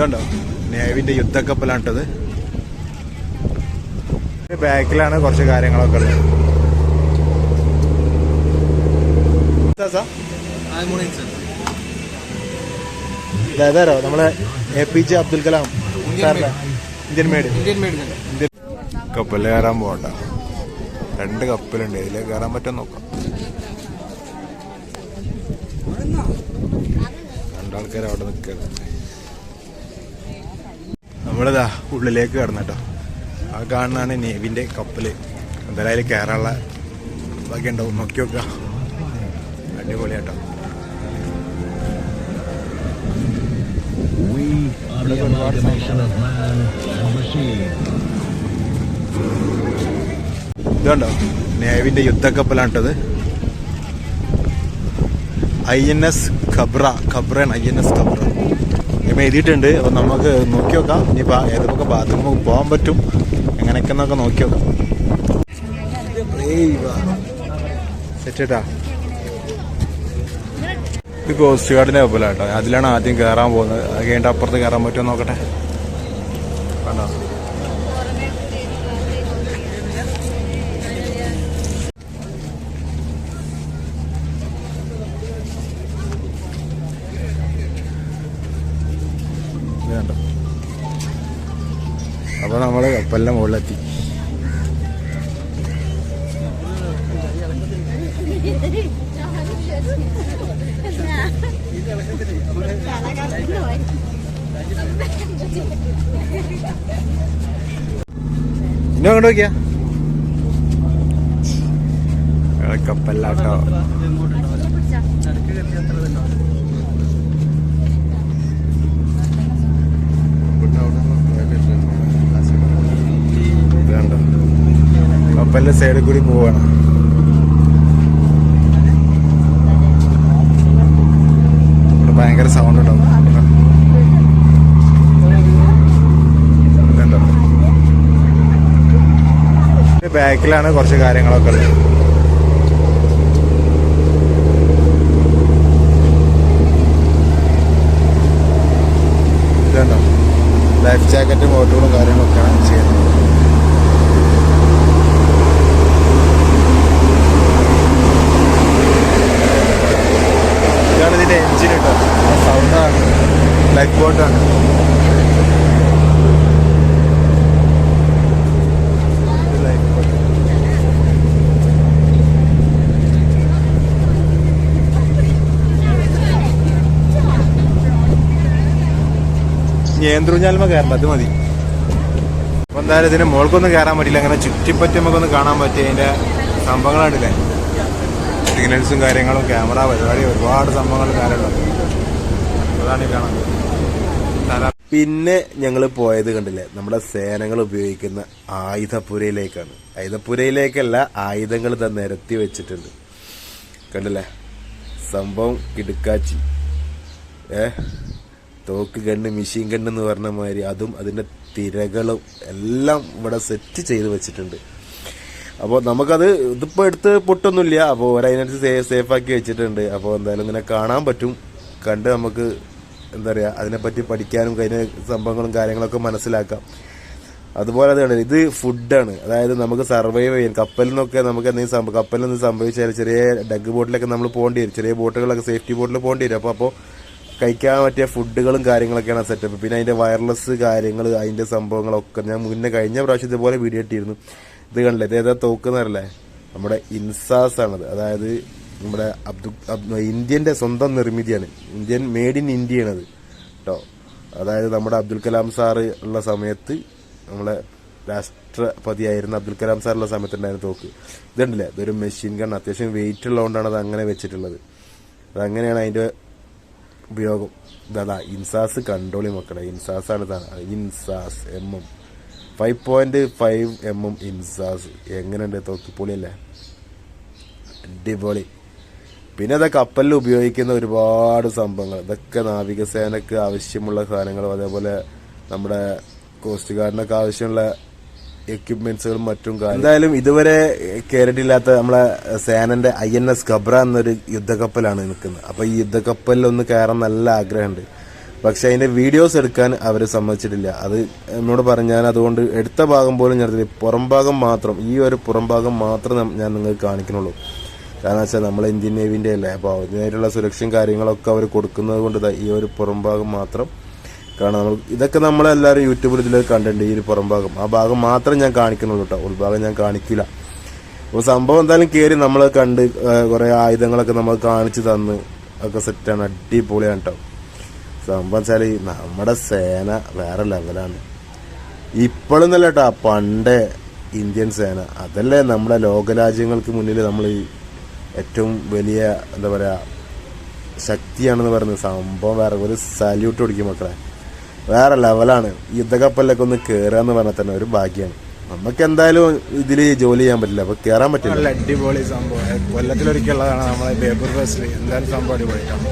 ഇതുണ്ടോ? നേവിന്റെ യുദ്ധക്കപ്പലാണിട്ടത് ബാക്കിലാണ് കുറച്ച് കാര്യങ്ങളൊക്കെ ഉള്ളത്? ഇതേതാരോ നമ്മളെ A P J Abdul Kalam Indian made കപ്പലിൽ കയറാൻ പോകണ്ട. രണ്ട് കപ്പലുണ്ട്. ഇതിലേക്ക് കയറാൻ പറ്റും നോക്കാം. രണ്ടാൾക്കാർ അവിടെ നിൽക്കുന്നത് നമ്മളിതാ ഉള്ളിലേക്ക് കടന്നു കേട്ടോ. ആ കാണുന്നതാണ് നേവിന്റെ കപ്പൽ എന്തായാലും അതിൽ കയറാനുള്ള ബാക്കി ഉണ്ടാവും. നോക്കി നോക്കുക. അടിപൊളിയാട്ടോ. ഇതുണ്ടോ? നേവിന്റെ യുദ്ധക്കപ്പലാണിട്ടത് ഐ എൻ എസ് ഖബ്ര. ഖബ്രൻ ഐ എൻ എസ് ഖബ്ര. ഇപ്പം എഴുതിയിട്ടുണ്ട്. അപ്പം നമുക്ക് നോക്കി നോക്കാം. ഇനിയിപ്പോൾ ഏതൊക്കെ ബാത്റൂമിൽ പോകാൻ പറ്റും. എങ്ങനെയൊക്കെ എന്നൊക്കെ നോക്കി നോക്കാം. സെറ്റാ ഇത് കോസ്റ്റ് ഗാർഡിന്റെ കേട്ടോ അതിലാണ് ആദ്യം കയറാൻ പോകുന്നത്. അത് കഴിഞ്ഞിട്ട് അപ്പുറത്ത് കയറാൻ പറ്റുമോ നോക്കട്ടെ. കണ്ടോ? ഇത് കണ്ടോ അപ്പൊ നമ്മൾ കപ്പലിന്റെ മുകളിലെത്തി ഇന്നും അങ്ങോട്ട് നോക്കിയാ കപ്പലിലാട്ടോ ഇത് കണ്ടോ കപ്പലിന്റെ സൈഡിൽ കൂടി പോവാണ്. ഇവിടെ ഭയങ്കര സൗണ്ട് ഉണ്ടാവും? ബാക്കിലാണ് കുറച്ച് കാര്യങ്ങളൊക്കെ ഉള്ളത്. ഇതുണ്ടോ? ലൈഫ് ജാക്കറ്റും ബോട്ടുകളും കാര്യങ്ങളൊക്കെയാണ് ചെയ്യുന്നത് ഇതാണ് ഇതിന്റെ എഞ്ചിൻ കേട്ടോ സൗണ്ടാണ് ലൈഫ് ബോട്ടാണ് ലൈഫ് ബോട്ട് നിയന്ത്രിഞ്ഞാൽമ കയറണ്ട അത് മതി. അപ്പൊ എന്തായാലും ഇതിന് മുകൾക്കൊന്നും കയറാൻ പറ്റില്ല. അങ്ങനെ ചുറ്റിപ്പറ്റി നമുക്കൊന്ന് കാണാൻ പറ്റിയ അതിന്റെ സംഭവങ്ങളുണ്ടല്ലേ സിഗ്നൽസും കാര്യങ്ങളും ക്യാമറ പരിപാടി ഒരുപാട് സംഭവങ്ങൾ കാര്യങ്ങളുണ്ട് അതാണ് ഈ കാണാൻ പിന്നെ ഞങ്ങൾ പോയത് കണ്ടില്ലേ? നമ്മുടെ സേനകൾ ഉപയോഗിക്കുന്ന ആയുധപ്പുരയിലേക്കാണ്. ആയുധപ്പുരയിലേക്കല്ല ആയുധങ്ങൾ തന്നെ നിരത്തി വെച്ചിട്ടുണ്ട്. കണ്ടില്ലേ? സംഭവം കിടുക്കാച്ചി. ഏ? തോക്ക് ഗണ്ണ് മെഷീൻ ഗണ്ണ് എന്ന് പറഞ്ഞ മാതിരി അതും അതിന്റെ തിരകളും എല്ലാം ഇവിടെ സെറ്റ് ചെയ്ത് വെച്ചിട്ടുണ്ട്. അപ്പോൾ നമുക്കത് ഇതിപ്പോൾ എടുത്ത് പൊട്ടൊന്നുമില്ല. അപ്പോൾ ഒരതിനനുസരിച്ച് സേഫ് ആക്കി വെച്ചിട്ടുണ്ട്. അപ്പോൾ എന്തായാലും ഇങ്ങനെ കാണാൻ പറ്റും. കണ്ട് നമുക്ക് എന്താ പറയുക അതിനെപ്പറ്റി പഠിക്കാനും അതിന് സംഭവങ്ങളും കാര്യങ്ങളൊക്കെ മനസ്സിലാക്കാം. അതുപോലെ തന്നെ ഇത് ഫുഡാണ് അതായത് നമുക്ക് സർവൈവ് ചെയ്യാൻ കപ്പലിൽ നിന്നൊക്കെ നമുക്ക് എന്തെങ്കിലും സംഭവം കപ്പലിൽ നിന്ന് സംഭവിച്ചാൽ ചെറിയ ഡഗ് ബോട്ടിലൊക്കെ നമ്മൾ പോകേണ്ടി വരും. ചെറിയ ബോട്ടുകളൊക്കെ സേഫ്റ്റി ബോട്ടിൽ പോകേണ്ടി വരും. അപ്പോൾ അപ്പോൾ കഴിക്കാൻ പറ്റിയ ഫുഡുകളും കാര്യങ്ങളൊക്കെയാണ് സെറ്റപ്പ് പിന്നെ അതിന്റെ വയർലെസ് കാര്യങ്ങൾ അതിന്റെ സംഭവങ്ങളൊക്കെ ഞാൻ മുന്നേ കഴിഞ്ഞ പ്രാവശ്യം ഇതുപോലെ വീഡിയോ ഇട്ടിരുന്നു. ഇത് കണ്ടില്ലേ? ഇത് ഏതാ തോക്കുന്നറില്ലേ നമ്മുടെ ഇൻസാസ് ആണത്. അതായത് നമ്മുടെ അബ്ദു അബ് ഇന്ത്യന്റെ സ്വന്തം നിർമ്മിതിയാണ്. ഇന്ത്യൻ മെയ്ഡ് ഇൻ ഇന്ത്യ ഇന്ത്യയാണത് കേട്ടോ അതായത് നമ്മുടെ അബ്ദുൽ കലാം സാറ് ഉള്ള സമയത്ത് നമ്മളെ രാഷ്ട്രപതിയായിരുന്ന അബ്ദുൽ കലാം സാറുള്ള സമയത്തുണ്ടായിരുന്ന തോക്ക്. ഇതുണ്ടല്ലേ? ഇതൊരു മെഷീൻ ഗൺ അത്യാവശ്യം വെയിറ്റ് ഉള്ളതുകൊണ്ടാണ് അത് അങ്ങനെ വെച്ചിട്ടുള്ളത്. അതങ്ങനെയാണ് അതിന്റെ ഉപയോഗം. ഇതാ ഇൻസാസ് കണ്ടോളി മക്കളെ. ഇൻസാസ് ആണ് ഇതാണ് INSAS M M five point five M M INSAS. എങ്ങനെയുണ്ട്? തോക്കിപ്പൊളിയല്ലേ? അടിപൊളി. പിന്നെ അത് കപ്പലിൽ ഉപയോഗിക്കുന്ന ഒരുപാട് സംഭവങ്ങൾ. ഇതൊക്കെ നാവികസേനക്ക് ആവശ്യമുള്ള സാധനങ്ങളും അതേപോലെ നമ്മുടെ കോസ്റ്റ് ഗാർഡിനൊക്കെ ആവശ്യമുള്ള എക്യുപ്മെന്റ്സുകളും മറ്റും എന്തായാലും ഇതുവരെ കേറിയിട്ടില്ലാത്ത നമ്മളെ സേനന്റെ ഐ എൻ എസ് ഖബ്ര എന്നൊരു യുദ്ധക്കപ്പലാണ് നിൽക്കുന്നത്. അപ്പൊ ഈ യുദ്ധക്കപ്പലിൽ ഒന്ന് കയറാൻ നല്ല ആഗ്രഹമുണ്ട്. പക്ഷെ അതിന്റെ വീഡിയോസ് എടുക്കാൻ അവർ സമ്മതിച്ചിട്ടില്ല. അത് എന്നോട് പറഞ്ഞു ഞാൻ അതുകൊണ്ട് എടുത്ത ഭാഗം പോലും ഞാൻ പുറംഭാഗം പുറം ഭാഗം മാത്രം ഈ ഒരു പുറംഭാഗം മാത്രം ഞാൻ നിങ്ങൾക്ക് കാണിക്കണുള്ളൂ. കാരണം വെച്ചാൽ നമ്മൾ ഇന്ത്യൻ നേവിന്റെ അല്ലേ? അപ്പോൾ അതിനായിട്ടുള്ള സുരക്ഷയും കാര്യങ്ങളൊക്കെ അവർ കൊടുക്കുന്നത് കൊണ്ട് ഈ ഒരു പുറംഭാഗം മാത്രം കാരണം നമ്മൾ ഇതൊക്കെ നമ്മളെല്ലാവരും യൂട്യൂബിൽ ഇതിൽ കണ്ടിട്ടുണ്ട് ഈ ഒരു പുറം ഭാഗം. ആ ഭാഗം മാത്രം ഞാൻ കാണിക്കുന്നുള്ളൂ കേട്ടോ ഉൾഭാഗം ഞാൻ കാണിക്കില്ല. അപ്പോൾ സംഭവം എന്തായാലും കയറി നമ്മൾ കണ്ട് കുറേ ആയുധങ്ങളൊക്കെ നമ്മൾ കാണിച്ചു തന്ന് ഒക്കെ സെറ്റാണ് അടിപൊളിയാണ് കേട്ടോ സംഭവം വെച്ചാൽ നമ്മുടെ സേന വേറെ ലെവലാണ് ഇപ്പോഴും നല്ല കേട്ടോ പണ്ടേ ഇന്ത്യൻ സേന. അതല്ലേ നമ്മുടെ ലോകരാജ്യങ്ങൾക്ക് മുന്നിൽ നമ്മൾ ഏറ്റവും വലിയ എന്താ പറയുക ശക്തിയാണെന്ന് പറയുന്നത്. സംഭവം വേറെ ഒരു സല്യൂട്ട് കൊടുക്കും മക്കളെ. വേറെ ലെവലാണ് യുദ്ധക്കപ്പലിലൊക്കെ ഒന്ന് കയറുക എന്ന് പറഞ്ഞാൽ തന്നെ ഒരു ഭാഗ്യമാണ് നമുക്ക് എന്തായാലും ഇതിൽ ജോലി ചെയ്യാൻ പറ്റില്ല. അപ്പൊ കയറാൻ പറ്റില്ല. നല്ല അടിപൊളി സംഭവം. കൊല്ലത്തിലൊരിക്കലുള്ളതാണ് നമ്മളെ പേപ്പർ ഫെസ്റ്റിൽ എന്തായാലും സംഭവം അടിപൊളിയാണ്